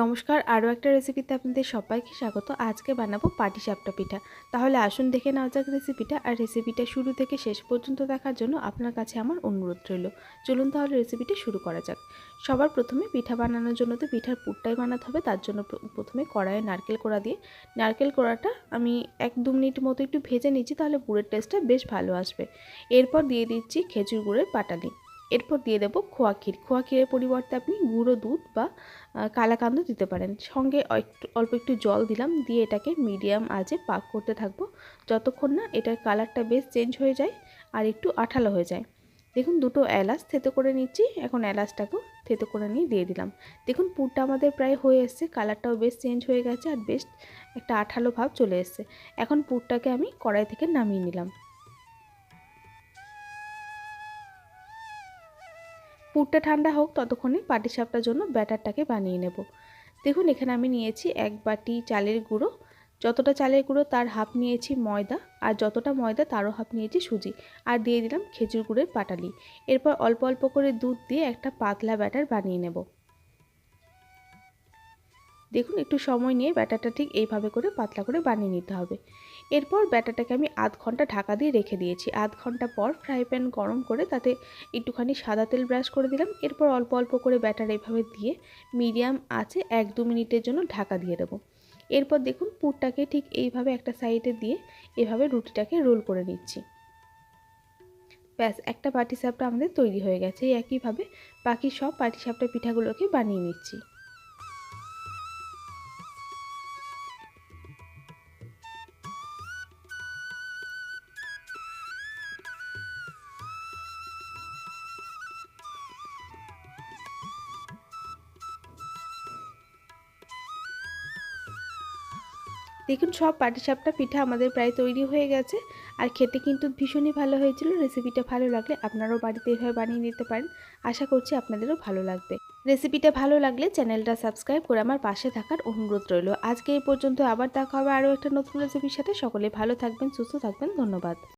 নমস্কার, আরও একটা রেসিপিতে আপনাদের সবাইকে স্বাগত। আজকে বানাবো পাটিসাপটা পিঠা। তাহলে আসুন দেখে নেওয়া যাক রেসিপিটা আর রেসিপিটা শুরু থেকে শেষ পর্যন্ত দেখার জন্য আপনার কাছে আমার অনুরোধ রইল। চলুন তাহলে রেসিপিটা শুরু করা যাক। সবার প্রথমে পিঠা বানানোর জন্য তো পিঠার পুরটাই বানাতে হবে। তার জন্য প্রথমে কড়াইয়ে নারকেল কোড়া দিয়ে, নারকেল কোড়াটা আমি এক দু মিনিট মতো একটু ভেজে নিচ্ছি, তাহলে গুড়ের টেস্টটা বেশ ভালো আসবে। এরপর দিয়ে দিচ্ছি খেজুর গুড়ের পাটালি। এরপর দিয়ে দেবো খোয়া ক্ষীর। খোয়া ক্ষীরের পরিবর্তে আপনি গুঁড়ো দুধ বা কালাকান্দ দিতে পারেন। সঙ্গে অল্প একটু জল দিলাম, দিয়ে এটাকে মিডিয়াম আজে পাক করতে থাকব। যতক্ষণ না এটার কালারটা বেশ চেঞ্জ হয়ে যায় আর একটু আঠালো হয়ে যায়। দেখুন দুটো এলাচ থেতো করে নিচ্ছি, এখন এলাচটাকেও থেতো করে নিয়ে দিয়ে দিলাম। দেখুন পুরটা আমাদের প্রায় হয়ে এসছে, কালারটাও বেশ চেঞ্জ হয়ে গেছে আর বেশ একটা আঠালো ভাব চলে এসছে। এখন পুরটাকে আমি কড়াই থেকে নামিয়ে নিলাম। পুরটা ঠান্ডা হোক, ততক্ষণে পাটিসাপটার জন্য ব্যাটারটাকে বানিয়ে নেব। দেখুন, এখানে আমি নিয়েছি এক বাটি চালের গুঁড়ো। যতটা চালের গুঁড়ো, তার হাফ নিয়েছি ময়দা, আর যতটা ময়দা, তারও হাফ নিয়েছি সুজি। আর দিয়ে দিলাম খেজুর গুঁড়ের পাটালি। এরপর অল্প অল্প করে দুধ দিয়ে একটা পাতলা ব্যাটার বানিয়ে নেব। দেখুন একটু সময় নিয়ে ব্যাটারটা ঠিক এইভাবে করে পাতলা করে বানিয়ে নিতে হবে। এরপর ব্যাটারটাকে আমি আধ ঘণ্টা ঢাকা দিয়ে রেখে দিয়েছি। আধ ঘণ্টা পর ফ্রাই প্যান গরম করে তাতে একটুখানি সাদা তেল ব্রাশ করে দিলাম। এরপর অল্প অল্প করে ব্যাটার এইভাবে দিয়ে মিডিয়াম আছে এক দু মিনিটের জন্য ঢাকা দিয়ে দেবো। এরপর দেখুন পুরটাকে ঠিক এইভাবে একটা সাইডে দিয়ে এভাবে রুটিটাকে রোল করে নিচ্ছি। ব্যাস, একটা পাটিসাপটা আমাদের তৈরি হয়ে গেছে। একইভাবে বাকি সব পাটিসাপটা পিঠাগুলোকে বানিয়ে নিচ্ছি। দেখুন, সব পাটিসাপটা পিঠা আমাদের প্রায় তৈরি হয়ে গেছে। আর খেতে কিন্তু ভীষণই ভালো হয়েছিল। রেসিপিটা ভালো লাগলে আপনারাও বাড়িতে এভাবে বানিয়ে নিতে পারেন। আশা করছি আপনাদেরও ভালো লাগবে। রেসিপিটা ভালো লাগলে চ্যানেলটা সাবস্ক্রাইব করে আমার পাশে থাকার অনুরোধ রইল। আজকে এই পর্যন্ত আবার দেখা হবে আরও একটা নতুন রেসিপির সাথে। সকলে ভালো থাকবেন, সুস্থ থাকবেন। ধন্যবাদ।